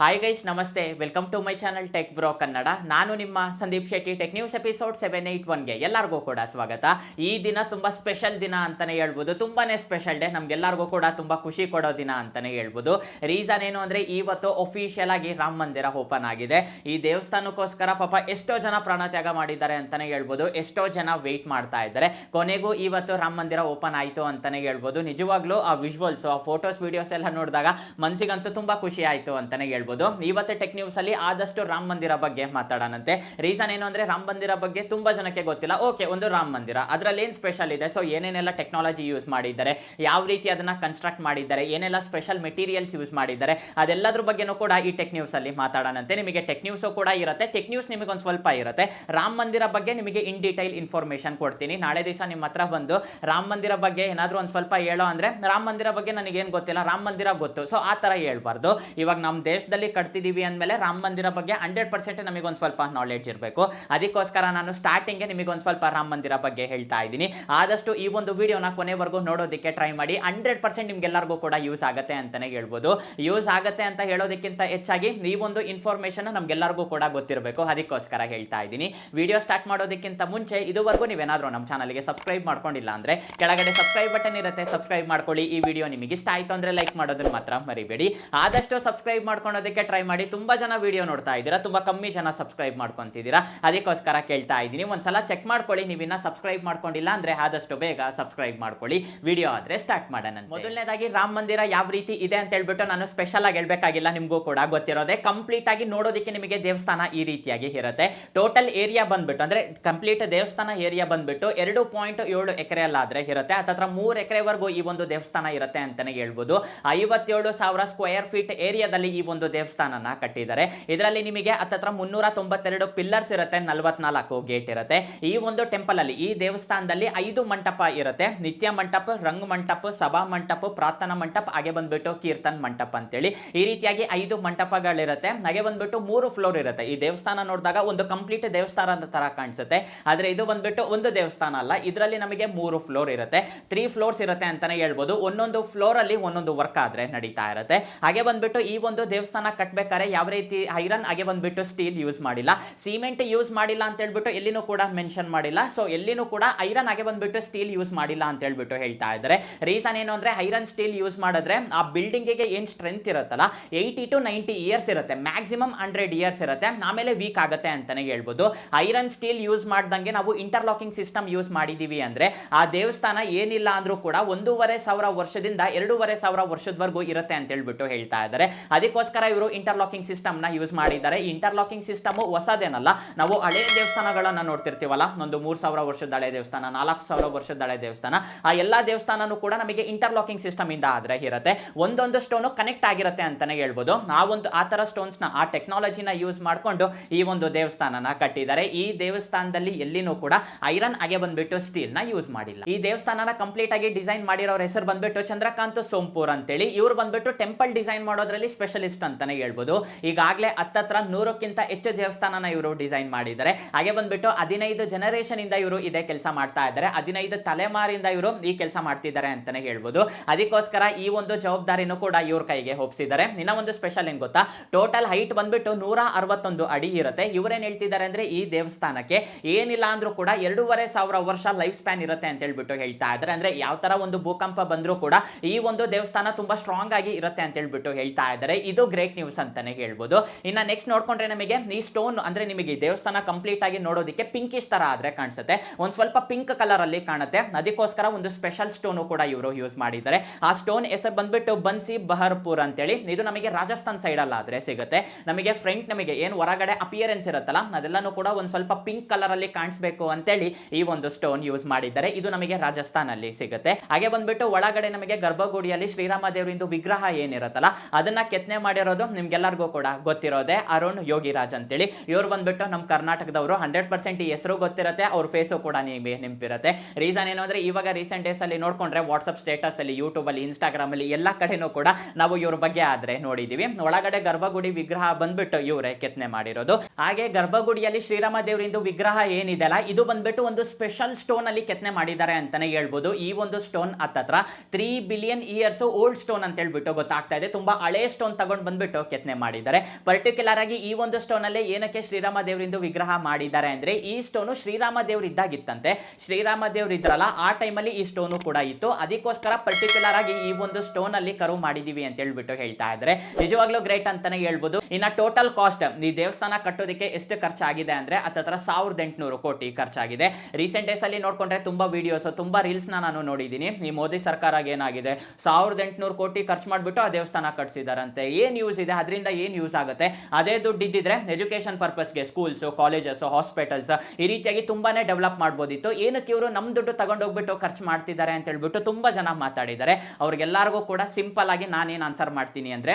Hi guys ನಮಸ್ತೆ. Welcome to my channel tech bro Kannada ನಾನು ನಿಮ್ಮ Sandeep Shetty tech news episode seven eight ಒನ್ಗೆ ಎಲ್ಲರಿಗೂ ಕೂಡ ಸ್ವಾಗತ. ಈ ದಿನ ತುಂಬ ಸ್ಪೆಷಲ್ ದಿನ ಅಂತಾನೆ ಹೇಳ್ಬೋದು. ತುಂಬಾನೇ ಸ್ಪೆಷಲ್ ಡೇ ನಮಗೆಲ್ಲರಿಗೂ ಕೂಡ ತುಂಬ ಖುಷಿ ಕೊಡೋ ದಿನ ಅಂತಾನೆ ಹೇಳ್ಬೋದು. ರೀಸನ್ ಏನು ಅಂದ್ರೆ ಇವತ್ತು ಒಫಿಷಿಯಲ್ ಆಗಿ ರಾಮ ಮಂದಿರ ಓಪನ್ ಆಗಿದೆ. ಈ ದೇವಸ್ಥಾನಕ್ಕೋಸ್ಕರ ಪಾಪ ಎಷ್ಟೋ ಜನ ಪ್ರಾಣತ್ಯಾಗ ಮಾಡಿದ್ದಾರೆ ಅಂತಾನೆ ಹೇಳ್ಬೋದು. ಎಷ್ಟೋ ಜನ ವೆಯ್ಟ್ ಮಾಡ್ತಾ ಇದ್ದಾರೆ. ಕೊನೆಗೂ ಇವತ್ತು ರಾಮ ಮಂದಿರ ಓಪನ್ ಆಯಿತು ಅಂತಾನೆ ಹೇಳ್ಬೋದು. ನಿಜವಾಗ್ಲೂ ಆ ವಿಜುವಲ್ಸ್ ಆ ಫೋಟೋಸ್ ವಿಡಿಯೋಸ್ ಎಲ್ಲ ನೋಡಿದಾಗ ಮನಸ್ಸಿಗಂತೂ ತುಂಬಾ ಖುಷಿ ಆಯಿತು ಅಂತಾನೆ ಹೇಳ್ಬೋದು. ಇವತ್ತು ಟೆಕ್ ನ್ಯೂಸ್ ಅಲ್ಲಿ ಆದಷ್ಟು ರಾಮ ಮಂದಿರ ಬಗ್ಗೆ ಮಾತಾಡೋಣಂತೆ. ರೀಸನ್ ಏನು ಅಂದ್ರೆ ರಾಮ ಮಂದಿರ ಬಗ್ಗೆ ತುಂಬಾ ಜನಕ್ಕೆ ಗೊತ್ತಿಲ್ಲ. ಓಕೆ ಒಂದು ರಾಮ ಮಂದಿರ. ಅದರಲ್ಲಿ ಏನು ಸ್ಪೆಷಲ್ ಇದೆ? ಸೊ ಏನೇನೆಲ್ಲ ಟೆಕ್ನಾಲಜಿ ಯೂಸ್ ಮಾಡಿದ್ದಾರೆ? ಯಾವ ರೀತಿ ಅದನ್ನ ಕನ್ಸ್ಟ್ರಕ್ಟ್ ಮಾಡಿದ್ದಾರೆ? ಏನೆಲ್ಲ ಸ್ಪೆಷಲ್ ಮೆಟೀರಿಯಲ್ಸ್ ಯೂಸ್ ಮಾಡಿದ್ದಾರೆ? ಅದೆಲ್ಲದ್ರ ಬಗ್ಗೆನೂ ಕೂಡ ಈ ಟೆಕ್ ನ್ಯೂಸ್ ಅಲ್ಲಿ ಮಾತಾಡೋಣಂತೆ. ನಿಮಗೆ ಟೆಕ್ ನ್ಯೂಸ್ ಕೂಡ ಇರುತ್ತೆ. ಟೆಕ್ ನ್ಯೂಸ್ ನಿಮಗೆ ಒಂದು ಸ್ವಲ್ಪ ಇರುತ್ತೆ. ರಾಮ ಮಂದಿರ ಬಗ್ಗೆ ನಿಮಗೆ ಇನ್ ಡೀಟೈಲ್ ಇನ್ಫಾರ್ಮೇಶನ್ ಕೊಡ್ತೀನಿ. ನಾಳೆ ದಿವಸ ನಿಮ್ಮ ಹತ್ರ ಬಂದು ರಾಮ ಮಂದಿರ ಬಗ್ಗೆ ಏನಾದರೂ ಒಂದು ಸ್ವಲ್ಪ ಹೇಳೋ ಅಂದ್ರೆ, ರಾಮ ಮಂದಿರ ಬಗ್ಗೆ ನನಗೇನು ಗೊತ್ತಿಲ್ಲ. ರಾಮ ಮಂದಿರ ಗೊತ್ತು. ಸೊ ಆ ಥರ ಹೇಳ್ಬಾರ್ದು. ಇವಾಗ ನಮ್ಮ ದೇಶದಲ್ಲಿ ಕಟ್ತಿದ್ದೀವಿ ಅಂದಮೇಲೆ ರಾಮ ಮಂದಿರ ಬಗ್ಗೆ ಹಂಡ್ರೆಡ್ ಪರ್ಸೆಂಟ್ ನಮಗೆ ಒಂದು ಸ್ವಲ್ಪ ನಾಲೆಡ್ಜ್ ಇರಬೇಕು. ಅದಕ್ಕೋಸ್ಕರ ನಾನು ಸ್ಟಾರ್ಟಿಂಗ್ಗೆ ನಿಮಗೆ ಒಂದು ಸ್ವಲ್ಪ ರಾಮ ಮಂದಿರ ಬಗ್ಗೆ ಹೇಳ್ತಾ ಇದ್ದೀನಿ. ಆದಷ್ಟು ಈ ಒಂದು ವಿಡಿಯೋನ ಕೊನೆವರೆಗೂ ನೋಡೋದಕ್ಕೆ ಟ್ರೈ ಮಾಡಿ. ಹಂಡ್ರೆಡ್ ಪರ್ಸೆಂಟ್ ನಿಮ್ಗೆಲ್ಲರಿಗೂ ಕೂಡ ಯೂಸ್ ಆಗುತ್ತೆ ಅಂತಾನೆ ಹೇಳ್ಬೋದು. ಯೂಸ್ ಆಗುತ್ತೆ ಅಂತ ಹೇಳೋದಕ್ಕಿಂತ ಹೆಚ್ಚಾಗಿ ಈ ಒಂದು ಇನ್ಫಾರ್ಮೇಷನ್ ನಮಗೆಲ್ಲರಿಗೂ ಕೂಡ ಗೊತ್ತಿರಬೇಕು. ಅದಕ್ಕೋಸ್ಕರ ಹೇಳ್ತಾ ಇದ್ದೀನಿ. ವಿಡಿಯೋ ಸ್ಟಾರ್ಟ್ ಮಾಡೋದಕ್ಕಿಂತ ಮುಂಚೆ ಇದುವರೆಗೂ ನೀವೇನಾದರೂ ನಮ್ಮ ಚಾನಲ್ಗೆ ಸಬ್ಸ್ಕ್ರೈಬ್ ಮಾಡ್ಕೊಂಡಿಲ್ಲ ಅಂದ್ರೆ ಕೆಳಗಡೆ ಸಬ್ಸ್ಕ್ರೈಬ್ ಬಟನ್ ಇರುತ್ತೆ. ಸಬ್ಸ್ಕ್ರೈಬ್ ಮಾಡ್ಕೊಳ್ಳಿ. ಈ ವಿಡಿಯೋ ನಿಮಗೆ ಇಷ್ಟ ಆಯ್ತು ಅಂದ್ರೆ ಲೈಕ್ ಮಾಡೋದನ್ನು ಮಾತ್ರ ಮರಿಬೇಡಿ. ಆದಷ್ಟು ಸಬ್ಸ್ಕ್ರೈಬ್ ಮಾಡ್ಕೊಳೋದಕ್ಕೆ ಟ್ರೈ ಮಾಡಿ ತುಂಬಾ ಜನ ವಿಡಿಯೋ ನೋಡ್ತಾ ಇದ್ದೀರಾ, ತುಂಬಾ ಕಮ್ಮಿ ಜನ ಸಬ್ಸ್ಕ್ರೈಬ್ ಮಾಡ್ಕೊತಿದ್ದೀರಾ, ಅದಕ್ಕೋಸ್ಕರ ಕೇಳ್ತಾ ಇದ್ದೀನಿ. ಒಂದ್ಸಲ ಚೆಕ್ ಮಾಡ್ಕೊಳ್ಳಿ, ನೀವಿನ್ನ ಸಬ್ಸ್ಕ್ರೈಬ್ ಮಾಡ್ಕೊಂಡಿಲ್ಲ ಅಂದ್ರೆ ಆದಷ್ಟು ಬೇಗ ಸಬ್ಸ್ಕ್ರೈಬ್ ಮಾಡ್ಕೊಳ್ಳಿ. ವಿಡಿಯೋ ಆದ್ರೆ ಸ್ಟಾರ್ಟ್ ಮಾಡೋಣ ಮೊದಲನೇದಾಗಿ ರಾಮ ಮಂದಿರ ಯಾವ ರೀತಿ ಇದೆ ಅಂತ ಹೇಳ್ಬಿಟ್ಟು ನಾನು ಸ್ಪೆಷಲ್ ಆಗಿ ಹೇಳ್ಬೇಕಾಗಿಲ್ಲ, ನಿಮಗೂ ಕೂಡ ಗೊತ್ತಿರೋದೆ. ಕಂಪ್ಲೀಟ್ ಆಗಿ ನೋಡೋದಕ್ಕೆ ನಿಮಗೆ ದೇವಸ್ಥಾನ ಈ ರೀತಿಯಾಗಿ ಇರುತ್ತೆ. ಟೋಟಲ್ ಏರಿಯಾ ಬಂದ್ಬಿಟ್ಟು, ಅಂದ್ರೆ ಕಂಪ್ಲೀಟ್ ದೇವಸ್ಥಾನ ಏರಿಯಾ ಬಂದ್ಬಿಟ್ಟು ಎರಡು ಪಾಯಿಂಟ್ ಏಳು ಎಕರೆ ಅಲ್ಲಾದ್ರೆ ಇರುತ್ತೆ. ಹತ್ತತ್ರ ಮೂರು ಎಕರೆವರೆಗೂ ಈ ಒಂದು ದೇವಸ್ಥಾನ ಇರುತ್ತೆ ಅಂತಾನೆ ಹೇಳ್ಬೋದು. ಐವತ್ತೇಳು ಸಾವಿರ ಸ್ಕ್ವೇರ್ ಫೀಟ್ ಏರಿಯಾದಲ್ಲಿ ಈ ಒಂದು ದೇವಸ್ಥಾನನ ಕಟ್ಟಿದ್ದಾರೆ. ಇದರಲ್ಲಿ ನಿಮಗೆ ಹತ್ತತ್ರ ಮುನ್ನೂರ ತೊಂಬತ್ತೆರಡು ಪಿಲ್ಲರ್ಸ್ ಇರುತ್ತೆ, ನಲವತ್ನಾಲ್ಕು ಗೇಟ್ ಇರುತ್ತೆ. ಈ ಒಂದು ಟೆಂಪಲ್ ಅಲ್ಲಿ ಈ ದೇವಸ್ಥಾನದಲ್ಲಿ ಐದು ಮಂಟಪ ಇರುತ್ತೆ. ನಿತ್ಯ ಮಂಟಪ, ರಂಗ್ ಮಂಟಪ, ಸಭಾ ಮಂಟಪ, ಪ್ರಾರ್ಥನಾ ಮಂಟಪ, ಹಾಗೆ ಬಂದ್ಬಿಟ್ಟು ಕೀರ್ತನ್ ಮಂಟಪ ಅಂತೇಳಿ. ಈ ರೀತಿಯಾಗಿ ಐದು ಮಂಟಪಗಳಿರುತ್ತೆ. ಹಾಗೆ ಬಂದ್ಬಿಟ್ಟು ಮೂರು ಫ್ಲೋರ್ ಇರುತ್ತೆ. ಈ ದೇವಸ್ಥಾನ ನೋಡಿದಾಗ ಒಂದು ಕಂಪ್ಲೀಟ್ ದೇವಸ್ಥಾನದ ತರ ಕಾಣಿಸುತ್ತೆ. ಆದ್ರೆ ಇದು ಬಂದ್ಬಿಟ್ಟು ಒಂದು ದೇವಸ್ಥಾನ ಅಲ್ಲ. ಇದರಲ್ಲಿ ನಮಗೆ ಮೂರು ಫ್ಲೋರ್ ಇರುತ್ತೆ. ತ್ರೀ ಫ್ಲೋರ್ಸ್ ಇರುತ್ತೆ ಅಂತಾನೆ ಹೇಳ್ಬೋದು. ಒಂದೊಂದು ಫ್ಲೋರ್ ಅಲ್ಲಿ ಒಂದೊಂದು ವರ್ಕ್ ಆದ್ರೆ ನಡೀತಾ ಇರುತ್ತೆ. ಹಾಗೆ ಬಂದ್ಬಿಟ್ಟು ಈ ಒಂದು ದೇವಸ್ಥಾನ ಕಟ್ಬೇಕಾದ್ರೆ ಯಾವ ರೀತಿ ಐರನ್ ಹಾಗೆ ಬಂದ್ಬಿಟ್ಟು ಸ್ಟೀಲ್ ಯೂಸ್ ಮಾಡಿಲ್ಲ. ಸಿಮೆಂಟ್ ಯೂಸ್ ಮಾಡಿಲ್ಲ ಅಂತ ಹೇಳ್ಬಿಟ್ಟು ಎಲ್ಲಿನೂ ಕೂಡ ಮೆನ್ಷನ್ ಮಾಡಿಲ್ಲ. ಸೊ ಎಲ್ಲಿನೂ ಕೂಡ ಐರನ್ ಹಾಗೆ ಬಂದ್ಬಿಟ್ಟು ಸ್ಟೀಲ್ ಯೂಸ್ ಮಾಡಿಲ್ಲ ಅಂತ ಹೇಳ್ಬಿಟ್ಟು ಹೇಳ್ತಾ ಇದ್ದಾರೆ. ರೀಸನ್ ಏನು ಅಂದ್ರೆ ಐರನ್ ಸ್ಟೀಲ್ ಯೂಸ್ ಮಾಡಿದ್ರೆ ಆ ಬಿಲ್ಡಿಂಗಿಗೆ ಏನ್ ಸ್ಟ್ರೆಂತ್ ಇರುತ್ತಲ್ಲ? ಏಯ್ಟಿ ಟು ನೈಂಟಿ ಇಯರ್ಸ್ ಇರುತ್ತೆ. ಮ್ಯಾಕ್ಸಿಮಮ್ ಹಂಡ್ರೆಡ್ ಇಯರ್ಸ್ ಇರುತ್ತೆ. ಆಮೇಲೆ ವೀಕ್ ಆಗುತ್ತೆ ಅಂತಾನೆ ಹೇಳ್ಬೋದು. ಐರನ್ ಸ್ಟೀಲ್ ಯೂಸ್ ಮಾಡ್ದಂಗೆ ನಾವು ಇಂಟರ್ಲಾಕಿಂಗ್ ಸಿಸ್ಟಮ್ ಯೂಸ್ ಮಾಡಿದೀವಿ ಅಂದ್ರೆ ಆ ದೇವಸ್ಥಾನ ಏನಿಲ್ಲ ಅಂದ್ರೂ ಕೂಡ ಒಂದೂವರೆ ಸಾವಿರ ವರ್ಷದಿಂದ ಎರಡೂವರೆ ಸಾವಿರ ವರ್ಷದವರೆಗೂ ಇರುತ್ತೆ ಅಂತ ಹೇಳ್ಬಿಟ್ಟು ಹೇಳ್ತಾ ಇದ್ದಾರೆ. ಅದಕ್ಕೋಸ್ಕರ ಇವರು ಇಂಟರ್ಲಾಕಿಂಗ್ ಸಿಸ್ಟಮ್ನ ಯೂಸ್ ಮಾಡಿದ್ದಾರೆ. ಈ ಇಂಟರ್ಲಾಕಿಂಗ್ ಸಿಸ್ಟಮ್ ಹೊಸದೇನಲ್ಲ, ನಾವು ಹಳೆ ದೇವಸ್ಥಾನಗಳನ್ನ ನೋಡ್ತಿರ್ತೀವಲ್ಲ, ಒಂದು ಮೂರ್ ಸಾವಿರ ವರ್ಷದ ಹಳೆ ದೇವಸ್ಥಾನ, ನಾಲ್ಕು ಸಾವಿರ ವರ್ಷದ ಹಳೆ ದೇವಸ್ಥಾನ, ಆ ಎಲ್ಲಾ ದೇವಸ್ಥಾನನೂ ಕೂಡ ನಮಗೆ ಇಂಟರ್ಲಾಕಿಂಗ್ ಸಿಸ್ಟಮ್ ಇಂದ ಆದ್ರೆ ಇರುತ್ತೆ. ಒಂದೊಂದು ಸ್ಟೋನು ಕನೆಕ್ಟ್ ಆಗಿರುತ್ತೆ ಅಂತಾನೆ ಹೇಳ್ಬೋದು. ನಾವೊಂದು ಆ ತರ ಸ್ಟೋನ್ಸ್ನ, ಆ ಟೆಕ್ನಾಲಜಿನ ಯೂಸ್ ಮಾಡ್ಕೊಂಡು ಈ ಒಂದು ದೇವಸ್ಥಾನನ ಕಟ್ಟಿದ್ದಾರೆ. ಈ ದೇವಸ್ಥಾನದಲ್ಲಿ ಎಲ್ಲಿನೂ ಕೂಡ ಐರನ್ ಹಾಗೆ ಬಂದ್ಬಿಟ್ಟು ಸ್ಟೀಲ್ನ ಯೂಸ್ ಮಾಡಿಲ್ಲ. ಈ ದೇವಸ್ಥಾನನ ಕಂಪ್ಲೀಟ್ ಆಗಿ ಡಿಸೈನ್ ಮಾಡಿರೋರ ಹೆಸರು ಬಂದ್ಬಿಟ್ಟು ಚಂದ್ರಕಾಂತ್ ಸೋಂಪೂರ್ ಅಂತೇಳಿ. ಇವ್ರು ಬಂದ್ಬಿಟ್ಟು ಟೆಂಪಲ್ ಡಿಸೈನ್ ಮಾಡೋದ್ರಲ್ಲಿ ಸ್ಪೆಷಲಿಸ್ಟ್ ಅಂತಾನೆ ಹೇಳ್ಬೋದು. ಈಗಾಗಲೇ ಹತ್ತತ್ರ ನೂರಕ್ಕಿಂತ ಹೆಚ್ಚು ದೇವಸ್ಥಾನನ ಇವರು ಡಿಸೈನ್ ಮಾಡಿದ್ದಾರೆ. ಹಾಗೆ ಬಂದ್ಬಿಟ್ಟು ಹದಿನೈದು ಜನರೇಷನ್ ಇಂದ ಇವರು ಇದೇ ಕೆಲಸ ಮಾಡ್ತಾ ಇದ್ದಾರೆ. ಹದಿನೈದು ತಲೆಮಾರಿಂದ ಇವರು ಈ ಕೆಲಸ ಮಾಡ್ತಿದ್ದಾರೆ ಅಂತಾನೆ ಹೇಳ್ಬೋದು. ಅದಕ್ಕೋಸ್ಕರ ಈ ಒಂದು ಜವಾಬ್ದಾರಿನೂ ಕೂಡ ಇವ್ರ ಕೈಗೆ ಒಪ್ಸಿದ್ದಾರೆ. ಇನ್ನ ಒಂದು ಸ್ಪೆಷಲ್ ಏನ್ ಗೊತ್ತಾ? ಟೋಟಲ್ ಹೈಟ್ ಬಂದ್ಬಿಟ್ಟು ನೂರ ಅರವತ್ತೊಂದು ಅಡಿ ಇರುತ್ತೆ. ಇವರೇನ್ ಹೇಳ್ತಿದ್ದಾರೆ ಅಂದ್ರೆ ಈ ದೇವಸ್ಥಾನಕ್ಕೆ ಏನಿಲ್ಲ ಅಂದ್ರೂ ಕೂಡ ಎರಡೂವರೆ ಸಾವಿರ ವರ್ಷ ಲೈಫ್ ಸ್ಪ್ಯಾನ್ ಇರುತ್ತೆ ಅಂತ ಹೇಳ್ಬಿಟ್ಟು ಹೇಳ್ತಾ ಇದ್ದಾರೆ. ಅಂದ್ರೆ ಯಾವ ತರ ಒಂದು ಭೂಕಂಪ ಬಂದ್ರೂ ಕೂಡ ಈ ಒಂದು ದೇವಸ್ಥಾನ ತುಂಬಾ ಸ್ಟ್ರಾಂಗ್ ಆಗಿ ಇರುತ್ತೆ ಅಂತ ಹೇಳ್ಬಿಟ್ಟು ಹೇಳ್ತಾ ಇದ್ದಾರೆ. ಇದು ಗ್ರೇಟ್ ನ್ಯೂಸ್ ಅಂತಾನೆ ಹೇಳ್ಬೋದು. ಇನ್ನ ನೆಕ್ಸ್ಟ್ ನೋಡ್ಕೊಂಡ್ರೆ ನಮಗೆ ಈ ಸ್ಟೋನ್ ಅಂದ್ರೆ ನಿಮಗೆ ದೇವಸ್ಥಾನ ಕಂಪ್ಲೀಟ್ ಆಗಿ ನೋಡೋದಕ್ಕೆ ಪಿಂಕಿಶ್ ತರ ಆದ್ರೆ ಕಾಣಿಸುತ್ತೆ. ಒಂದು ಸ್ವಲ್ಪ ಪಿಂಕ್ ಕಲರ್ ಅಲ್ಲಿ ಕಾಣುತ್ತೆ. ಅದಕ್ಕೋಸ್ಕರ ಒಂದು ಸ್ಪೆಷಲ್ ಸ್ಟೋನ್ ಕೂಡ ಇವರು ಯೂಸ್ ಮಾಡಿದ್ದಾರೆ. ಆ ಸ್ಟೋನ್ ಹೆಸರು ಬಂದ್ಬಿಟ್ಟು ಬನ್ಸಿ ಬಹರ್ಪುರ್ ಅಂತೇಳಿ. ಇದು ನಮಗೆ ರಾಜಸ್ಥಾನ್ ಸೈಡ್ ಅಲ್ಲ ಆದ್ರೆ ಸಿಗುತ್ತೆ. ನಮಗೆ ಫ್ರಂಟ್ ನಮಗೆ ಏನು ಹೊರಗಡೆ ಅಪಿಯರೆನ್ಸ್ ಇರುತ್ತಲ್ಲ, ಅದೆಲ್ಲನೂ ಕೂಡ ಒಂದು ಸ್ವಲ್ಪ ಪಿಂಕ್ ಕಲರ್ ಅಲ್ಲಿ ಕಾಣಿಸ್ಬೇಕು ಅಂತೇಳಿ ಈ ಒಂದು ಸ್ಟೋನ್ ಯೂಸ್ ಮಾಡಿದ್ದಾರೆ. ಇದು ನಮಗೆ ರಾಜಸ್ಥಾನ್ ಅಲ್ಲಿ ಸಿಗುತ್ತೆ. ಹಾಗೆ ಬಂದ್ಬಿಟ್ಟು ಒಳಗಡೆ ನಮಗೆ ಗರ್ಭಗುಡಿಯಲ್ಲಿ ಶ್ರೀರಾಮ ದೇವರಿಂದು ವಿಗ್ರಹ ಏನಿರುತ್ತಲ್ಲ, ಅದನ್ನ ಕೆತ್ತನೆ ಮಾಡಿರೋದು ನಿಮ್ಗೆಲ್ಲರಿಗೂ ಕೂಡ ಗೊತ್ತಿರೋದೆ ಅರುಣ್ ಯೋಗಿರಾಜ್ ಅಂತೇಳಿ. ಇವ್ರು ಬಂದ್ಬಿಟ್ಟು ನಮ್ಮ ಕರ್ನಾಟಕದವರು ಹಂಡ್ರೆಡ್ ಪರ್ಸೆಂಟ್ ಈ ಹೆಸರು ಗೊತ್ತಿರುತ್ತೆ, ಅವ್ರ ಫೇಸು ಕೂಡ ನಿಮಗೆ ನೆನಪಿರುತ್ತೆ ರೀಸನ್ ಏನು ಅಂದರೆ ಇವಾಗ ರೀಸೆಂಟ್ ಡೇಸ್ ಅಲ್ಲಿ ನೋಡ್ಕೊಂಡ್ರೆ ಸ್ಟೇಟಸಲ್ಲಿ ಸ್ಟೇಟಸ್ ಅಲ್ಲಿ ಯೂಟ್ಯೂಬ್ ಅಲ್ಲಿ ಇನ್ಸ್ಟಾಗ್ರಾಮ್ ಅಲ್ಲಿ ಎಲ್ಲ ಕಡೆನೂ ಕೂಡ ನಾವು ಇವ್ರ ಬಗ್ಗೆ ಆದ್ರೆ ನೋಡಿದೀವಿ. ಒಳಗಡೆ ಗರ್ಭಗುಡಿ ವಿಗ್ರಹ ಬಂದ್ಬಿಟ್ಟು ಇವರೇ ಕೆತ್ತನೆ ಮಾಡಿರೋದು. ಹಾಗೆ ಗರ್ಭಗುಡಿಯಲ್ಲಿ ಶ್ರೀರಾಮ ದೇವರಿಂದು ವಿಗ್ರಹ ಏನಿದೆಲ್ಲ ಇದು ಬಂದ್ಬಿಟ್ಟು ಒಂದು ಸ್ಪೆಷಲ್ ಸ್ಟೋನ್ ಅಲ್ಲಿ ಕೆತ್ತನೆ ಮಾಡಿದ್ದಾರೆ ಅಂತಾನೆ ಹೇಳ್ಬೋದು. ಈ ಒಂದು ಸ್ಟೋನ್ ಹತ್ತತ್ರ three billion years old stone ಅಂತ ಹೇಳ್ಬಿಟ್ಟು ಗೊತ್ತಾಗ್ತಾ ಇದೆ. ತುಂಬಾ ಹಳೆ ಸ್ಟೋನ್ ತಗೊಂಡ್ ಬಂದ್ಬಿಟ್ಟು ಬಂದ್ಬಿಟ್ಟು ಕೆತ್ತನೆ ಮಾಡಿದ್ದಾರೆ. ಪರ್ಟಿಕ್ಯುಲರ್ ಆಗಿ ಈ ಒಂದು ಸ್ಟೋನ್ ಅಲ್ಲಿ ಏನಕ್ಕೆ ಶ್ರೀರಾಮ ದೇವರಿಂದು ವಿಗ್ರಹ ಮಾಡಿದ್ದಾರೆ ಅಂದ್ರೆ ಈ ಸ್ಟೋನು ಶ್ರೀರಾಮ ದೇವ್ರು ಇದ್ದಾಗಿತ್ತಂತೆ. ಶ್ರೀರಾಮ ದೇವ್ರ ಇದ್ರಲ್ಲ, ಆ ಟೈಮಲ್ಲಿ ಈ ಸ್ಟೋನು ಕೂಡ ಇತ್ತು. ಅದಕ್ಕೋಸ್ಕರ ಪರ್ಟಿಕ್ಯುಲರ್ ಆಗಿ ಈ ಒಂದು ಸ್ಟೋನ್ ಅಲ್ಲಿ ಕರು ಮಾಡಿದೀವಿ ಅಂತ ಹೇಳ್ಬಿಟ್ಟು ಹೇಳ್ತಾ ಇದ್ದಾರೆ. ನಿಜವಾಗ್ಲೂ ಗ್ರೇಟ್ ಅಂತಾನೆ ಹೇಳ್ಬೋದು. ಇನ್ನ ಟೋಟಲ್ ಕಾಸ್ಟ್ ಈ ದೇವಸ್ಥಾನ ಕಟ್ಟೋದಕ್ಕೆ ಎಷ್ಟು ಖರ್ಚಾಗಿದೆ ಅಂದ್ರೆ ಹತ್ತತ್ರ ಸಾವಿರದ ಎಂಟುನೂರು ಕೋಟಿ ಖರ್ಚಾಗಿದೆ. ರೀಸೆಂಟ್ ಡೇಸ್ ಅಲ್ಲಿ ನೋಡ್ಕೊಂಡ್ರೆ ತುಂಬಾ ವಿಡಿಯೋಸ್ ತುಂಬಾ ರೀಲ್ಸ್ ನಾನು ನೋಡಿದ್ದೀನಿ. ಈ ಮೋದಿ ಸರ್ಕಾರ ಏನಾಗಿದೆ? ಸಾವಿರದ ಎಂಟುನೂರು ಕೋಟಿ ಖರ್ಚು ಮಾಡಿಬಿಟ್ಟು ಆ ದೇವಸ್ಥಾನ ಕಟ್ಸಿದಾರಂತೆ. ಏನ್ ಯೂಸ್ ಇದೆ, ಅದರಿಂದ ಏನು ಯೂಸ್ ಆಗುತ್ತೆ? ಅದೇ ದುಡ್ಡು ಇದ್ದಿದ್ರೆ ಎಜುಕೇಶನ್ ಪರ್ಪಸ್ಗೆ ಸ್ಕೂಲ್ಸ್ ಕಾಲೇಜಸ್ ಹಾಸ್ಪಿಟಲ್ಸ್ ಈ ರೀತಿಯಾಗಿ ತುಂಬಾ ಡೆವಲಪ್ ಮಾಡ್ಬೋದಿತ್ತು. ಏನಕ್ಕೆ ಇವರು ನಮ್ಮ ದುಡ್ಡು ತಗೊಂಡೋಗ್ಬಿಟ್ಟು ಖರ್ಚು ಮಾಡ್ತಿದ್ದಾರೆ ಅಂತ ಹೇಳ್ಬಿಟ್ಟು ತುಂಬ ಜನ ಮಾತಾಡಿದ್ದಾರೆ. ಅವ್ರಿಗೆಲ್ಲರಿಗೂ ಕೂಡ ಸಿಂಪಲ್ ಆಗಿ ನಾನೇನು ಆನ್ಸರ್ ಮಾಡ್ತೀನಿ ಅಂದ್ರೆ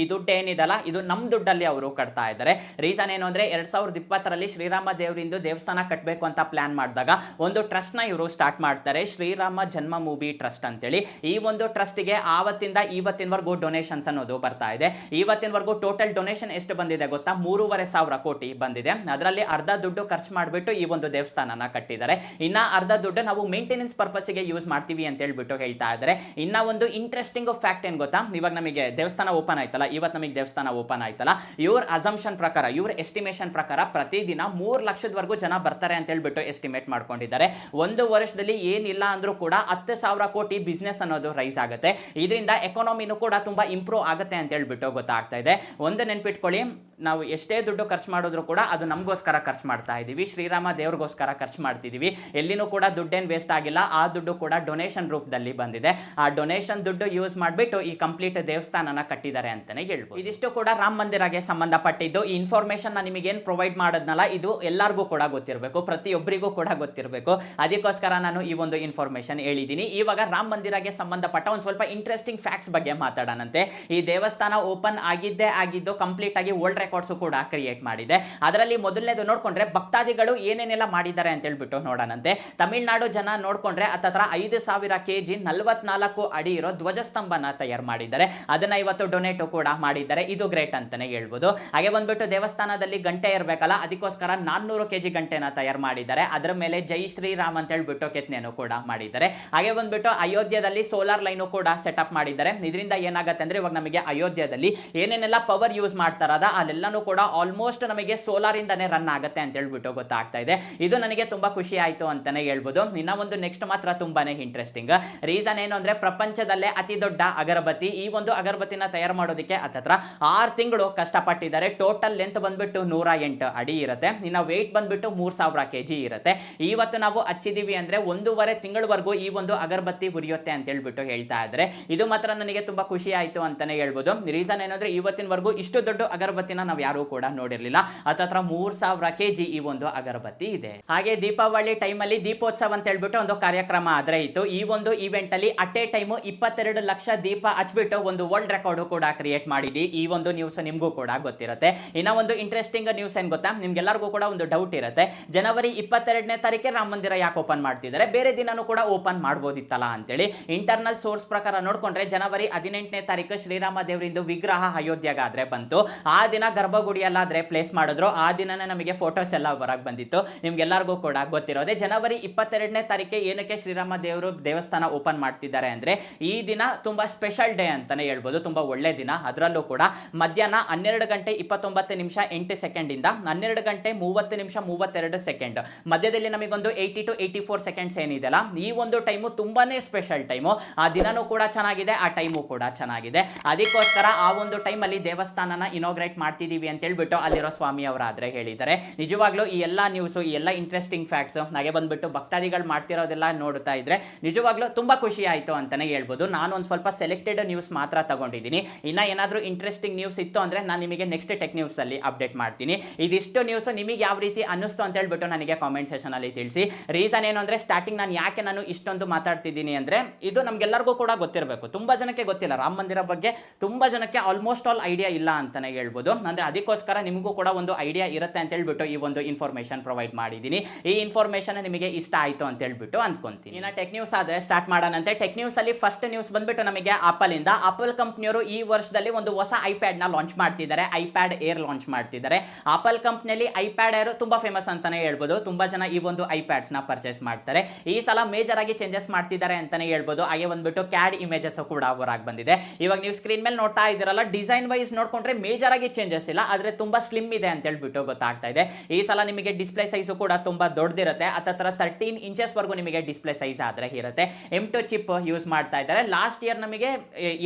ಈ ದುಡ್ಡು ಏನಿದಲ್ಲ, ಇದು ನಮ್ಮ ದುಡ್ಡಲ್ಲಿ ಅವರು ಕಟ್ತಾ ಇದ್ದಾರೆ. ರೀಸನ್ ಏನು ಅಂದರೆ, ಎರಡು ಸಾವಿರದ ಇಪ್ಪತ್ತರಲ್ಲಿ ಶ್ರೀರಾಮ ದೇವರಿಂದು ದೇವಸ್ಥಾನ ಕಟ್ಟಬೇಕು ಅಂತ ಪ್ಲಾನ್ ಮಾಡಿದಾಗ ಒಂದು ಟ್ರಸ್ಟ್ನ ಇವರು ಸ್ಟಾರ್ಟ್ ಮಾಡ್ತಾರೆ. ಶ್ರೀರಾಮ ಜನ್ಮ ಮೂವಿ ಟ್ರಸ್ಟ್ ಅಂತೇಳಿ. ಈ ಒಂದು ಟ್ರಸ್ಟ್ಗೆ ಆವತ್ತಿಂದ ಇವತ್ತಿನವರೆಗೂ ಡೊನೇಷನ್ಸ್ ಅನ್ನೋದು ಬರ್ತಾ ಇದೆ. ಇವತ್ತಿನವರೆಗೂ ಟೋಟಲ್ ಡೊನೇಷನ್ ಎಷ್ಟು ಬಂದಿದೆ ಗೊತ್ತಾ? ಮೂರುವರೆ ಸಾವಿರ ಕೋಟಿ ಬಂದಿದೆ. ಅದರಲ್ಲಿ ಅರ್ಧ ದುಡ್ಡು ಖರ್ಚು ಮಾಡಿಬಿಟ್ಟು ಈ ಒಂದು ದೇವಸ್ಥಾನನ ಕಟ್ಟಿದ್ದಾರೆ. ಇನ್ನ ಅರ್ಧ ದುಡ್ಡು ನಾವು ಮೇಂಟೆನೆನ್ಸ್ ಪರ್ಪಸ್ಗೆ ಯೂಸ್ ಮಾಡ್ತೀವಿ ಅಂತ ಹೇಳ್ಬಿಟ್ಟು ಹೇಳ್ತಾ ಇದ್ದಾರೆ. ಇನ್ನ ಒಂದು ಇಂಟ್ರೆಸ್ಟಿಂಗ್ ಫ್ಯಾಕ್ಟ್ ಏನು ಗೊತ್ತಾ? ಇವಾಗ ನಮಗೆ ದೇವಸ್ಥಾನ ಓಪನ್ ಆಯ್ತಲ್ಲ ಇವತ್ತು ನಮಗೆ ದೇವಸ್ಥಾನ ಓಪನ್ ಆಯ್ತಲ್ಲ? ಇವ್ರ ಅಸಂಪ್ಷನ್ ಪ್ರಕಾರ, ಇವ್ರ ಎಸ್ಟಿಮೇಷನ್ ಪ್ರಕಾರ ಪ್ರತಿದಿನ ಮೂರು ಲಕ್ಷದವರೆಗೂ ಜನ ಬರ್ತಾರೆ ಅಂತ ಹೇಳ್ಬಿಟ್ಟು ಎಸ್ಟಿಮೇಟ್ ಮಾಡ್ಕೊಂಡಿದ್ದಾರೆ. ಒಂದು ವರ್ಷದಲ್ಲಿ ಏನಿಲ್ಲ ಅಂದ್ರೂ ಕೂಡ ಹತ್ತು ಸಾವಿರ ಕೋಟಿ ಬಿಸ್ನೆಸ್ ಅನ್ನೋದು ರೈಸ್ ಆಗುತ್ತೆ. ಇದರಿಂದ ಎಕಾನಮಿನೂ ಕೂಡ ತುಂಬಾ ಇಂಪ್ರೂವ್ ಆಗುತ್ತೆ ಅಂತ ಹೇಳ್ಬಿಟ್ಟು ಗೊತ್ತಾಗ್ತಾ ಇದೆ. ಒಂದು ನೆನ್ಪಿಟ್ಕೊಳ್ಳಿ, ನಾವು ಎಷ್ಟೇ ದುಡ್ಡು ಖರ್ಚು ಮಾಡಿದ್ರು ಕೂಡ ಅದು ನಮಗೋಸ್ಕರ ಖರ್ಚು ಮಾಡ್ತಾ ಇದ್ದೀವಿ ಶ್ರೀರಾಮ ದೇವ್ರಿಗೋಸ್ಕರ ಖರ್ಚು ಮಾಡ್ತಿದ್ದೀವಿ ಎಲ್ಲಿನೂ ಕೂಡ ದುಡ್ಡೇನು ವೇಸ್ಟ್ ಆಗಿಲ್ಲ. ಆ ದುಡ್ಡು ಕೂಡ ಡೊನೇಷನ್ ರೂಪದಲ್ಲಿ ಬಂದಿದೆ. ಆ ಡೊನೇಷನ್ ದುಡ್ಡು ಯೂಸ್ ಮಾಡಿಬಿಟ್ಟು ಈ ಕಂಪ್ಲೀಟ್ ದೇವಸ್ಥಾನನ ಕಟ್ಟಿದ್ದಾರೆ ಅಂತಾನೆ ಹೇಳ್ಬೋದು. ಇದಿಷ್ಟು ಕೂಡ ರಾಮ ಮಂದಿರಗೆ ಸಂಬಂಧಪಟ್ಟಿದ್ದು. ಈ ಇನ್ಫಾರ್ಮೇಶನ್ ನಾನು ನಿಮಗೇನು ಪ್ರೊವೈಡ್ ಮಾಡೋದ್ನಲ್ಲ, ಇದು ಎಲ್ಲರಿಗೂ ಕೂಡ ಗೊತ್ತಿರಬೇಕು ಪ್ರತಿಯೊಬ್ಬರಿಗೂ ಕೂಡ ಗೊತ್ತಿರಬೇಕು. ಅದಕ್ಕೋಸ್ಕರ ನಾನು ಈ ಒಂದು ಇನ್ಫಾರ್ಮೇಶನ್ ಹೇಳಿದ್ದೀನಿ ಇವಾಗ ರಾಮ ಮಂದಿರಗೆ ಸಂಬಂಧಪಟ್ಟ ಒಂದು ಸ್ವಲ್ಪ ಇಂಟ್ರೆಸ್ಟಿಂಗ್ ಫ್ಯಾಕ್ಟ್ಸ್ ಬಗ್ಗೆ ಮಾತಾಡೋಣಂತೆ ಈ ದೇವಸ್ಥಾನ ಓಪನ್ ಆಗಿದ್ದೇ ಆಗಿದ್ದು ಕಂಪ್ಲೀಟ್ ಆಗಿ ವರ್ಲ್ಡ್ ರೆಕಾರ್ಡ್ಸ್ ಕೂಡ ಕ್ರಿಯೇಟ್ ಮಾಡಿದೆ. ಅದರಲ್ಲಿ ಮೊದಲನೇದು ನೋಡಿಕೊಂಡ್ರೆ, ಭಕ್ತಾದಿಗಳು ಏನೇನೆಲ್ಲ ಮಾಡಿದ್ದಾರೆ ಅಂತ ಹೇಳ್ಬಿಟ್ಟು ನೋಡೋಣಂತೆ ತಮಿಳುನಾಡು ಜನ ನೋಡಿಕೊಂಡ್ರೆ, ಹತ್ತತ್ರ ಐದು ಸಾವಿರ ಕೆ ಜಿ ನಲ್ವತ್ನಾಲ್ಕು ಅಡಿ ಇರೋ ಧ್ವಜಸ್ತಂಭನ ತಯಾರು ಮಾಡಿದ್ದಾರೆ. ಅದನ್ನ ಇವತ್ತು ಡೊನೇಟು ಕೂಡ ಮಾಡಿದ್ದಾರೆ. ಇದು ಗ್ರೇಟ್ ಅಂತಾನೆ ಹೇಳ್ಬೋದು. ಹಾಗೆ ಬಂದ್ಬಿಟ್ಟು ದೇವಸ್ಥಾನದಲ್ಲಿ ಗಂಟೆ ಇರಬೇಕಲ್ಲ ಅದಕ್ಕೋಸ್ಕರ ನಾನ್ನೂರು ಕೆ ಜಿ ಗಂಟೆನ ತಯಾರು ಮಾಡಿದ್ದಾರೆ. ಅದರ ಮೇಲೆ ಜೈ ಶ್ರೀರಾಮ್ ಅಂತ ಹೇಳ್ಬಿಟ್ಟು ಕೆತ್ತನೆಯನ್ನು ಕೂಡ ಮಾಡಿದ್ದಾರೆ. ಹಾಗೆ ಬಂದ್ಬಿಟ್ಟು ಅಯೋಧ್ಯದಲ್ಲಿ ಸೋಲಾರ್ ಲೈನು ಕೂಡ ಸೆಟಪ್ ಮಾಡಿದ್ದಾರೆ. ಇದರಿಂದ ಏನಾಗುತ್ತೆ ಅಂದ್ರೆ ಇವಾಗ ನಮಗೆ ಅಯೋಧ್ಯದಲ್ಲಿ ಏನೇನೆಲ್ಲ ಪವರ್ ಯೂಸ್ ಮಾಡ್ತಾರದ ಅಲ್ಲೆಲ್ಲನೂ ಕೂಡ ಆಲ್ಮೋಸ್ಟ್ ನಮಗೆ ಸೋಲಾರ್ ಇಂದಾನೆ ರನ್ ಆಗುತ್ತೆ ಅಂತ ಹೇಳ್ಬಿಟ್ಟು ಗೊತ್ತಾಗ್ತಾ ಇದೆ. ಇದು ನನಗೆ ತುಂಬಾ ಖುಷಿ ಆಯ್ತು ಅಂತಾನೆ ಹೇಳ್ಬೋದು. ಇನ್ನ ಒಂದು ನೆಕ್ಸ್ಟ್ ಮಾತ್ರ ತುಂಬಾನೇ ಇಂಟ್ರೆಸ್ಟಿಂಗ್ ರೀಸನ್ ಏನು ಅಂದ್ರೆ ಪ್ರಪಂಚದಲ್ಲೇ ಅತಿ ದೊಡ್ಡ ಅಗರಬತ್ತಿ. ಈ ಒಂದು ಅಗರಬತ್ತಿನ ತಯಾರು ಮಾಡೋದಕ್ಕೆ ಹತ್ತತ್ರ ಆರು ತಿಂಗಳು ಕಷ್ಟಪಟ್ಟಿದ್ದಾರೆ. ಟೋಟಲ್ ಲೆಂತ್ ಬಂದ್ಬಿಟ್ಟು ನೂರ ಎಂಟು ಅಡಿ ಇರುತ್ತೆ. ಇನ್ನು ವೆಯ್ಟ್ ಬಂದ್ಬಿಟ್ಟು ಮೂರು ಸಾವಿರ ಕೆ ಜಿ ಇರುತ್ತೆ. ಇವತ್ತು ನಾವು ಹಚ್ಚಿದೀವಿ ಅಂದ್ರೆ ಒಂದೂವರೆ ತಿಂಗಳವರೆಗೂ ಈ ಒಂದು ಅಗರಬತ್ತಿ ಉರಿಯುತ್ತೆ ಅಂತ ಹೇಳ್ಬಿಟ್ಟು ಹೇಳ್ತಾ ಇದ್ದಾರೆ. ಇದು ಮಾತ್ರ ನನಗೆ ತುಂಬಾ ಖುಷಿ ಆಯ್ತು ಅಂತಾನೆ ಹೇಳ್ಬೋದು. ರೀಸನ್ ಏನಂದ್ರೆ ಇವತ್ತಿನವರೆಗೂ ಇಷ್ಟು ದೊಡ್ಡ ಅಗರಬತ್ತಿನ ನಾವು ಯಾರು ಕೂಡ ನೋಡಿರ್ಲಿಲ್ಲ. ಹತ್ತತ್ರ ಮೂರು ಸಾವಿರ ಕೆ ಜಿ ಈ ಒಂದು ಅಗರಬತ್ತಿ ಇದೆ. ಹಾಗೆ ದೀಪಾವಳಿ ಟೈಮಲ್ಲಿ ದೀಪೋತ್ಸವ ಅಂತ ಹೇಳ್ಬಿಟ್ಟು ಒಂದು ಕಾರ್ಯಕ್ರಮ ಆದರೆ ಇತ್ತು. ಈ ಒಂದು ಇವೆಂಟ್ ಅಲ್ಲಿ ಅಟ್ ಎ ಟೈಮ್ ಇಪ್ಪತ್ತೆರಡು ಲಕ್ಷ ದೀಪ ಹಚ್ಬಿಟ್ಟು ಒಂದು ವರ್ಲ್ಡ್ ರೆಕಾರ್ಡ್ ಕೂಡ ಕ್ರಿಯೇಟ್ ಮಾಡಿದಿ ಈ ಒಂದು ನ್ಯೂಸ್ ನಿಮಗೂ ಕೂಡ ಗೊತ್ತಿರುತ್ತೆ. ಇನ್ನ ಒಂದು ಇಂಟ್ರೆಸ್ಟಿಂಗ್ ನ್ಯೂಸ್ ಏನ್ ಗೊತ್ತಾ? ನಿಮ್ಗೆಲ್ಲರಿಗೂ ಕೂಡ ಒಂದು ಡೌಟ್ ಇರುತ್ತೆ. ಜನವರಿ ಇಪ್ಪತ್ತೆರಡನೇ ತಾರೀಕೆ ರಾಮ ಮಂದಿರ ಯಾಕೆ ಓಪನ್ ಮಾಡ್ತಿದ್ದಾರೆ? ಬೇರೆ ದಿನನೂ ಕೂಡ ಓಪನ್ ಮಾಡ್ಬೋದಿತ್ತಲ್ಲ ಅಂತೇಳಿ. ಇಂಟರ್ನಲ್ ಸೋರ್ಸ್ ಪ್ರಕಾರ ನೋಡ್ಕೊಂಡ್ರೆ ಜನವರಿ ಹದಿನೆಂಟನೇ ತಾರೀಕು ಶ್ರೀರಾಮ ದೇವರಿಂದು ವಿಗ್ರಹ ಅಯೋಧ್ಯೆಗಾದ್ರೆ ಬಂತು. ಆ ದಿನ ಗರ್ಭಗುಡಿಯಲ್ಲಾದ್ರೆ ಪ್ಲೇಸ್ ಮಾಡಿದ್ರು. ಆ ದಿನನೇ ನಮಗೆ ಫೋಟೋಸ್ ಎಲ್ಲ ಹೊರಗೆ ಬಂದಿತ್ತು. ನಿಮ್ಗೆಲ್ಲರಿಗೂ ಕೂಡ ಗೊತ್ತಿರೋದೆ ಜನವರಿ ಇಪ್ಪತ್ತೆರಡನೇ ತಾರೀಕೆ ಏನಕ್ಕೆ ಶ್ರೀರಾಮ ದೇವರು ದೇವಸ್ಥಾನ ಓಪನ್ ಮಾಡ್ತಿದ್ದಾರೆ ಅಂದ್ರೆ ಈ ದಿನ ತುಂಬಾ ಸ್ಪೆಷಲ್ ಡೇ ಅಂತಾನೆ ಹೇಳ್ಬೋದು. ತುಂಬಾ ಒಳ್ಳೆ ದಿನ. ಅದರಲ್ಲೂ ಕೂಡ ಮಧ್ಯಾಹ್ನ ಹನ್ನೆರಡು ಗಂಟೆ ಇಪ್ಪತ್ತೊಂಬತ್ತು ನಿಮಿಷ ಎಂಟು ಸೆಕೆಂಡ್ ಇಂದ ಹನ್ನೆರಡು ಗಂಟೆ ಮೂವತ್ತು ನಿಮಿಷ ಮೂವತ್ತೆರಡು ಸೆಕೆಂಡ್. ಮಧ್ಯದಲ್ಲಿ ನಮಗೊಂದು eighty two eighty four seconds ಏನಿದೆಲ್ಲ ಈ ಒಂದು ಟೈಮು ತುಂಬಾ ಸ್ಪೆಷಲ್ ಟೈಮು ಆ ದಿನನೂ ಕೂಡ ಚೆನ್ನಾಗಿದೆ, ಆ ಟೈಮು ಕೂಡ ಚೆನ್ನಾಗಿದೆ. ಅದಕ್ಕೋಸ್ಕರ ಆ ಒಂದು ಟೈಮಲ್ಲಿ ದೇವಸ್ಥಾನನ ಇನಾಗ್ರೇಟ್ ಮಾಡ್ತಿದ್ದೀವಿ ಅಂತ ಹೇಳ್ಬಿಟ್ಟು ಅಲ್ಲಿರೋ ಸ್ವಾಮಿ ಅವರಾದ್ರೆ ಹೇಳಿದ್ದಾರೆ. ನಿಜವಾಗ್ಲೂ ಈ ಎಲ್ಲ ನ್ಯೂಸು ಈ ಎಲ್ಲ ಇಂಟ್ರೆಸ್ಟಿಂಗ್ ಫ್ಯಾಕ್ಟ್ಸ್ ಹಾಗೆ ಬಂದ್ಬಿಟ್ಟು ಭಕ್ತಾದಿಗಳು ಮಾಡ್ತಿರೋದೆಲ್ಲ ನೋಡ್ತಾ ಇದ್ರೆ ನಿಜವಾಗ್ಲೂ ತುಂಬ ಖುಷಿ ಆಯಿತು ಅಂತಲೇ ಹೇಳ್ಬೋದು. ನಾನು ಒಂದು ಸ್ವಲ್ಪ ಸೆಲೆಕ್ಟೆಡ್ ನ್ಯೂಸ್ ಮಾತ್ರ ತಗೊಂಡಿದ್ದೀನಿ. ಇನ್ನ ಏನಾದರೂ ಇಂಟ್ರೆಸ್ಟಿಂಗ್ ನ್ಯೂಸ್ ಇತ್ತು ಅಂದರೆ ನಾನು ನಿಮಗೆ ನೆಕ್ಸ್ಟ್ ಟೆಕ್ ನ್ಯೂಸಲ್ಲಿ ಅಪ್ಡೇಟ್ ಮಾಡ್ತೀನಿ. ಇದಿಷ್ಟು ನ್ಯೂಸ್ ನಿಮಗೆ ಯಾವ ರೀತಿ ಅನ್ನಿಸ್ತು ಅಂತ ಹೇಳ್ಬಿಟ್ಟು ನನಗೆ ಕಾಮೆಂಟ್ ಸೆಷನಲ್ಲಿ ತಿಳಿಸಿ. ರೀಸನ್ ಏನು ಅಂದರೆ ಸ್ಟಾರ್ಟಿಂಗ್ ನಾನು ಯಾಕೆ ನಾನು ಇಷ್ಟೊಂದು ಮಾತಾಡ್ತಿದ್ದೀನಿ ಅಂದರೆ ಇದು ನಮಗೆಲ್ಲರಿಗೂ ಕೂಡ ಗೊತ್ತಿರಬೇಕು. ತುಂಬ ಜನಕ್ಕೆ ಗೊತ್ತಿಲ್ಲ. ರಾಮ ಮಂದಿರ ಬಗ್ಗೆ ತುಂಬ ಜನಕ್ಕೆ ಆಲ್ಮೋಸ್ಟ್ ಆಲ್ ಐಡಿಯಾ ಇಲ್ಲ ಅಂತಲೇ ಹೇಳ್ಬೋದು. ಅಂದರೆ ಅದಕ್ಕೋಸ್ಕರ ನಿಮಗೂ ಕೂಡ ಒಂದು ಐಡಿಯಾ ಇರುತ್ತೆ ಅಂತ ಹೇಳ್ಬಿಟ್ಟು ಈ ಒಂದು ಇನ್ಫಾರ್ಮೇಷನ್ ಪ್ರೊವೈಡ್ ಮಾಡಿದ್ದೀನಿ. ಈ ಇನ್ಫಾರ್ಮೇಷನ್ ನಿಮಗೆ ಇಷ್ಟ ಆಯಿತು ಅಂತ ಹೇಳ್ಬಿಟ್ಟು ಅಂದ್ಕೊಂತೀನಿ. ಇನ್ನು ಟೆಕ್ ನ್ಯೂಸ್ ಆದರೆ ಸ್ಟಾರ್ಟ್ ಮಾಡೋಣಂತೆ. ಟೆಕ್ ನ್ಯೂಸಲ್ಲಿ ಫಸ್ಟ್ ನ್ಯೂಸ್ ಬಂದ್ಬಿಟ್ಟು ನಮಗೆ ಆಪಲ್ ಇಂದ ಆಪಲ್ ಕಂಪ್ನಿಯವರು ಈ ವರ್ಷದಲ್ಲಿ ಒಂದು ಹೊಸ ಐಪ್ಯಾಡ್ನ ಲಾಂಚ್ ಮಾಡ್ತಿದ್ದಾರೆ. ಐಪ್ಯಾಡ್ ಏರ್ ಲಾಂಚ್ ಮಾಡ್ತಿದ್ದಾರೆ. ಆಪಲ್ ಕಂಪ್ನಿಯಲ್ಲಿ ಐಪ್ಯಾಡ್ ಏರ್ ತುಂಬಾ ಫೇಮಸ್ ಅಂತಾನೆ ಹೇಳ್ಬೋದು. ತುಂಬಾ ಜನ ಈ ಒಂದು ಐಪ್ಯಾಡ್ಸ್ನ ಪರ್ಚೇಸ್ ಮಾಡ್ತಾರೆ. ಈ ಸಲ ಮೇಜರ್ ಆಗಿ ಚೇಂಜಸ್ ಮಾಡ್ತಿದ್ದಾರೆ ಅಂತಾನೆ ಹೇಳ್ಬೋದು. ಹಾಗೆ ಬಂದ್ಬಿಟ್ಟು ಕ್ಯಾಡ್ ಇಮೇಜಸ್ ಕೂಡ ಅವರಾಗಿ ಬಂದಿದೆ. ಇವಾಗ ನೀವು ಸ್ಕ್ರೀನ್ ಮೇಲೆ ನೋಡ್ತಾ ಇದ್ದೀರಲ್ಲ ಡಿಸೈನ್ ವೈಸ್ ನೋಡ್ಕೊಂಡ್ರೆ ಮೇಜರ್ ಆಗಿ ಚೇಂಜಸ್ ಇಲ್ಲ. ಆದ್ರೆ ತುಂಬಾ ಸ್ಲಿಮ್ ಇದೆ ಅಂತ ಹೇಳ್ಬಿಟ್ಟು ಗೊತ್ತಾಗ್ತಾ ಇದೆ. ಈ ಸಲ ನಿಮಗೆ ಡಿಸ್ಪ್ಲೇ ಸೈಜು ಕೂಡ ತುಂಬಾ ದೊಡ್ಡದಿರುತ್ತೆ ಹತ್ತತ್ರ ತರ್ಟೀನ್ ಇಂಚಸ್ ವರೆಗೂ ನಿಮಗೆ ಡಿಸ್ಪ್ಲೇ ಸೈಜ್ ಆದ್ರೆ ಇರುತ್ತೆ. ಎಂ ಟು ಚಿಪ್ ಯೂಸ್ ಮಾಡ್ತಾ ಇದ್ದಾರೆ. ಲಾಸ್ಟ್ ಇಯರ್ ನಮಗೆ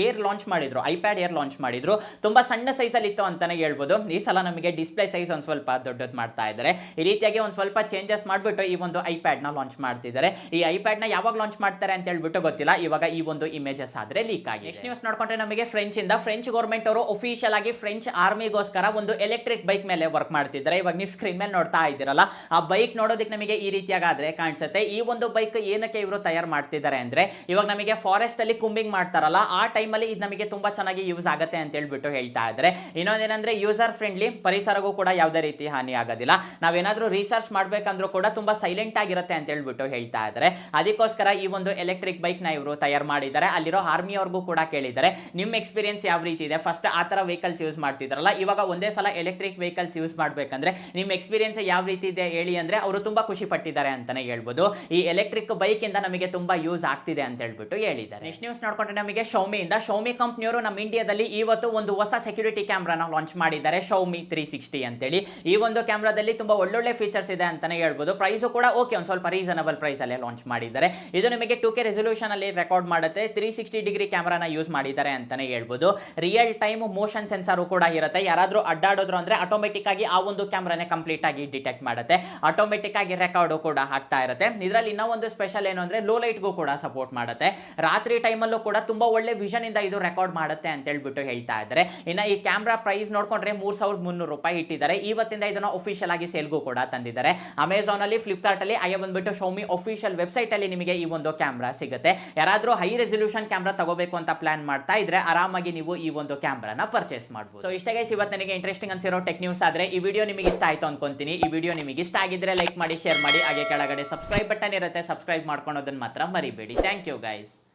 ಏರ್ ಲಾಂಚ್ ಮಾಡಿದ್ರು. ಐಪ್ಯಾಡ್ ಏರ್ ಲಾಂಚ್ ಮಾಡಿದ್ರು. ತುಂಬಾ ಸಣ್ಣ ಸೈಜಲ್ಲಿ ಅಲ್ಲಿ ಇತ್ತು ಅಂತಾನೆ ಹೇಳ್ಬೋದು. ಈ ಸಲ ನಮಗೆ ಡಿಸ್ಪ್ಲೇ ಸೈಜ್ ಒಂದ್ ಸ್ವಲ್ಪ ದೊಡ್ಡದು ಮಾಡ್ತಾ ಇದ್ದಾರೆ. ಈ ರೀತಿಯಾಗಿ ಒಂದ್ ಸ್ವಲ್ಪ ಚೇಂಜಸ್ ಮಾಡ್ಬಿಟ್ಟು ಈ ಒಂದು ಐಪ್ಯಾಡ್ನ ಲಾಂಚ್ ಮಾಡ್ತಿದ್ದಾರೆ. ಈ ಐಪ್ಯಾಡ್ನ ಯಾವಾಗ ಲಾಂಚ್ ಮಾಡ್ತಾರೆ ಅಂತ ಹೇಳ್ಬಿಟ್ಟು ಗೊತ್ತಿಲ್ಲ. ಇವಾಗ ಈ ಒಂದು ಇಮೇಜಸ್ ಆದ್ರೆ ಲೀಕ್ ಆಗಿ ನೆಕ್ಸ್ಟ್ ನ್ಯೂಸ್ ನೋಡ್ಕೊಂಡ್ರೆ ನಮಗೆ ಫ್ರೆಂಚ್ ಇಂದ. ಫ್ರೆಂಚ್ ಗೌರ್ಮೆಂಟ್ ಅವರು ಒಫಿಷಿಯಲ್ ಆಗಿ ಫ್ರೆಂಚ್ ಆರ್ಮಿಗೋಸ್ಕರ ಒಂದು ಎಲೆಕ್ಟ್ರಿಕ್ ಬೈಕ್ ಮೇಲೆ ವರ್ಕ್ ಮಾಡ್ತಿದ್ದಾರೆ. ಇವಾಗ ನೀವು ಸ್ಕ್ರೀನ್ ಮೇಲೆ ನೋಡ್ತಾ ಇದ್ದೀರಲ್ಲ, ಆ ಬೈಕ್ ನೋಡೋದಕ್ಕೆ ನಮಗೆ ಈ ರೀತಿಯಾಗಾದ್ರೆ ಕಾಣಿಸುತ್ತೆ. ಈ ಒಂದು ಬೈಕ್ ಏನಕ್ಕೆ ಇವರು ತಯಾರು ಮಾಡ್ತಿದ್ದಾರೆ ಅಂದ್ರೆ, ಇವಾಗ ನಮಗೆ ಫಾರೆಸ್ಟ್ ಅಲ್ಲಿ ಕುಂಬಿಂಗ್ ಮಾಡ್ತಾರಲ್ಲ, ಆ ಟೈಮಲ್ಲಿ ಇದು ನಮಗೆ ತುಂಬಾ ಚೆನ್ನಾಗಿ ಯೂಸ್ ಆಗುತ್ತೆ. ಅಂತ ಹೇಳ್ಬಿಟ್ಟು ಹೇಳ್ತಾ ಇದ್ದಾರೆ ಇನ್ನೊಂದೇನಂದ್ರೆ ಯೂಸರ್ ಫ್ರೆಂಡ್ಲಿ ಪರಿಸರಗೂ ಕೂಡ ಯಾವುದೇ ರೀತಿ ಹಾನಿ ಆಗೋದಿಲ್ಲ. ನಾವೇನಾದರೂ ರಿಸರ್ಚ್ ಮಾಡಬೇಕಂದ್ರೂ ಕೂಡ ತುಂಬಾ ಸೈಲೆಂಟ್ ಆಗಿರುತ್ತೆ ಅಂತ ಹೇಳ್ಬಿಟ್ಟು ಹೇಳ್ತಾ ಇದ್ದಾರೆ ಅದಕ್ಕೋಸ್ಕರ ಈ ಒಂದು ಎಲೆಕ್ಟ್ರಿಕ್ ಬೈಕ್ನ ಇವರು ತಯಾರು ಮಾಡಿದ್ದಾರೆ. ಅಲ್ಲಿರೋ ಆರ್ಮಿ ಅವ್ರಿಗೂ ಕೂಡ ಕೇಳಿದ್ದಾರೆ. ನಿಮ್ಮ ಎಕ್ಸ್ಪೀರಿಯನ್ಸ್ ಯಾವ ರೀತಿ ಇದೆ? ಫಸ್ಟ್ ಆ ತರ ವೆಹಿಕಲ್ಸ್ ಯೂಸ್ ಮಾಡ್ತಿದ್ರಲ್ಲ, ಇವಾಗ ಒಂದೇ ಸಲ ಎಲೆಕ್ಟ್ರಿಕ್ ವೆಹಿಕಲ್ಸ್ ಯೂಸ್ ಮಾಡ್ಬೇಕಂದ್ರೆ ನಿಮ್ಮ ಎಕ್ಸ್ಪೀರಿಯನ್ಸ್ ಯಾವ ರೀತಿ ಇದೆ ಹೇಳಿ ಅಂದ್ರೆ ಅವರು ತುಂಬಾ ಖುಷಿ ಪಟ್ಟಿದ್ದಾರೆ ಅಂತಾನೆ ಹೇಳ್ಬೋದು. ಈ ಎಲೆಕ್ಟ್ರಿಕ್ ಬೈಕ್ ಇಂದ ನಮಗೆ ತುಂಬಾ ಯೂಸ್ ಆಗ್ತಿದೆ ಅಂತ ಹೇಳ್ಬಿಟ್ಟು ಹೇಳಿದ್ದಾರೆ. ನೆಕ್ಸ್ಟ್ ನ್ಯೂಸ್ ನೋಡ್ಕೊಂಡ್ರೆ ನಮಗೆ ಶೌಮಿಯಿಂದ ಶೌಮಿ ಕಂಪ್ನಿಯವರು ನಮ್ಮ ಇಂಡಿಯಾದಲ್ಲಿ ಇವತ್ತು ಒಂದು ಹೊಸ ಸೆಕ್ಯೂರಿಟಿ ಕ್ಯಾಮ್ರಾನ ಲಾಂಚ್ ಮಾಡಿದ್ದಾರೆ ಶೌಮಿ ತ್ರೀ ಸಿಕ್ಸ್ಟಿ ಅಂತೇಳಿ. ಈ ಒಂದು ಕ್ಯಾಮ್ರಾದಲ್ಲಿ ತುಂಬಾ ಒಳ್ಳೊಳ್ಳೆ ಫೀಚರ್ಸ್ ಇದೆ ಅಂತಾನೆ ಹೇಳ್ಬೋದು. ಪ್ರೈಸು ಕೂಡ ಓಕೆ ಒಂದು ಸ್ವಲ್ಪ ರೀಸನಬಲ್ ಪ್ರೈಸ್ ಅಲ್ಲೇ ಲಾಂಚ್ ಮಾಡಿದ್ದಾರೆ. ಇದು ನಿಮಗೆ ಟು ಕೆ ರೆಸೊಲ್ಯೂಷನಲ್ಲಿ ರೆಕಾರ್ಡ್ ಮಾಡುತ್ತೆ. ತ್ರೀ ಸಿಕ್ಸ್ಟಿ ಡಿಗ್ರಿ ಕ್ಯಾಮ್ರಾನ ಯೂಸ್ ಮಾಡಿದ್ದಾರೆ ಅಂತಾನೆ ಹೇಳ್ಬೋದು. ರಿಯಲ್ ಟೈಮ್ ಮೋಷನ್ ಸೆನ್ಸರ್ ಕೂಡ ಇರುತ್ತೆ. ಯಾರಾದರೂ ಅಡ್ಡಾಡೋದ್ರು ಅಂದ್ರೆ ಆಟೋಮೆಟಿಕ್ ಆಗಿ ಆ ಒಂದು ಕ್ಯಾಮ್ರಾನೇ ಕಂಪ್ಲೀಟ್ ಆಗಿ ಡಿಟೆಕ್ಟ್ ಮಾಡುತ್ತೆ. ಆಟೋಮೆಟಿಕ್ ಆಗಿ ರೆಕಾರ್ಡು ಕೂಡ ಆಗ್ತಾ ಇರುತ್ತೆ. ಇದರಲ್ಲಿ ಇನ್ನೊಂದು ಸ್ಪೆಷಲ್ ಏನು ಅಂದ್ರೆ ಲೋ ಲೈಟ್ಗೂ ಕೂಡ ಸಪೋರ್ಟ್ ಮಾಡುತ್ತೆ. ರಾತ್ರಿ ಟೈಮಲ್ಲೂ ಕೂಡ ತುಂಬಾ ಒಳ್ಳೆ ವಿಷನ್ ಇಂದ ಇದು ರೆಕಾರ್ಡ್ ಮಾಡುತ್ತೆ ಅಂತ ಹೇಳ್ಬಿಟ್ಟು ಹೇಳ್ತಾ ಇದ್ದಾರೆ. ಇನ್ನು ಈ ಕ್ಯಾಮ್ರಾ ಪ್ರೈಸ್ ನೋಡ್ಕೊಂಡ್ರೆ ಮೂರ್ ಸಾವಿರದ ಮುನ್ನೂರು ರೂಪಾಯಿ ಇಟ್ಟಿದ್ದಾರೆ. ಇವತ್ತಿಂದ ಇದನ್ನ ಒಫಿಷಿಯಲ್ ಆಗಿ ಸೇಲ್ಗೂ ಕೂಡ ತಂದಿದ್ದಾರೆ. ಅಮೆಝಾನ್ ಅಲ್ಲಿ ಫ್ಲಿಪ್ಕಾರ್ಟ್ ಅಲ್ಲಿ ಹಾಗೆ ಬಂದ್ಬಿಟ್ಟು ಶೋಮಿ ವೆಬ್ಸೈಟ್ ಅಲ್ಲಿ ನಿಮಗೆ ಈ ಒಂದು ಕ್ಯಾಮ್ರಾ ಸಿಗುತ್ತೆ. ಯಾರಾದರೂ ಹೈ ರೆಸೊಲ್ಯೂಷನ್ ಕ್ಯಾಮ್ರಾ ತಗೋಬೇಕು ಅಂತ ಪ್ಲಾನ್ ಮಾಡ್ತಾ ಇದ್ರೆ ಆರಾಮಾಗಿ ನೀವು ಈ ಒಂದು ಕ್ಯಾಮ್ರಾನ ಪರ್ಚೇಸ್ ಮಾಡಬಹುದು ಸೊ ಇಷ್ಟೇ ಗೈಸ್ ಇವತ್ತು ನನಗೆ ಇಂಟ್ರೆಸ್ಟಿಂಗ್ ಅನ್ಸಿರೋ ಟೆಕ್ ನ್ಯೂಸ್ ಆದರೆ ಈ ವಿಡಿಯೋ ನಿಮಗೆ ಇಷ್ಟ ಆಯಿತು ಅನ್ಕೊಂತೀನಿ. ಈ ವಿಡಿಯೋ ನಿಮಗೆ ಇಷ್ಟ ಆಗಿದ್ರೆ ಲೈಕ್ ಮಾಡಿ ಶೇರ್ ಮಾಡಿ. ಹಾಗೆ ಕೆಳಗಡೆ ಸಬ್ಸ್ಕ್ರೈಬ್ ಬಟನ್ ಇರುತ್ತೆ. ಸಬ್ಸ್ಕ್ರೈಬ್ ಮಾಡ್ಕೊಳೋದನ್ನ ಮಾತ್ರ ಮರಿಬೇಡಿ. Thank you guys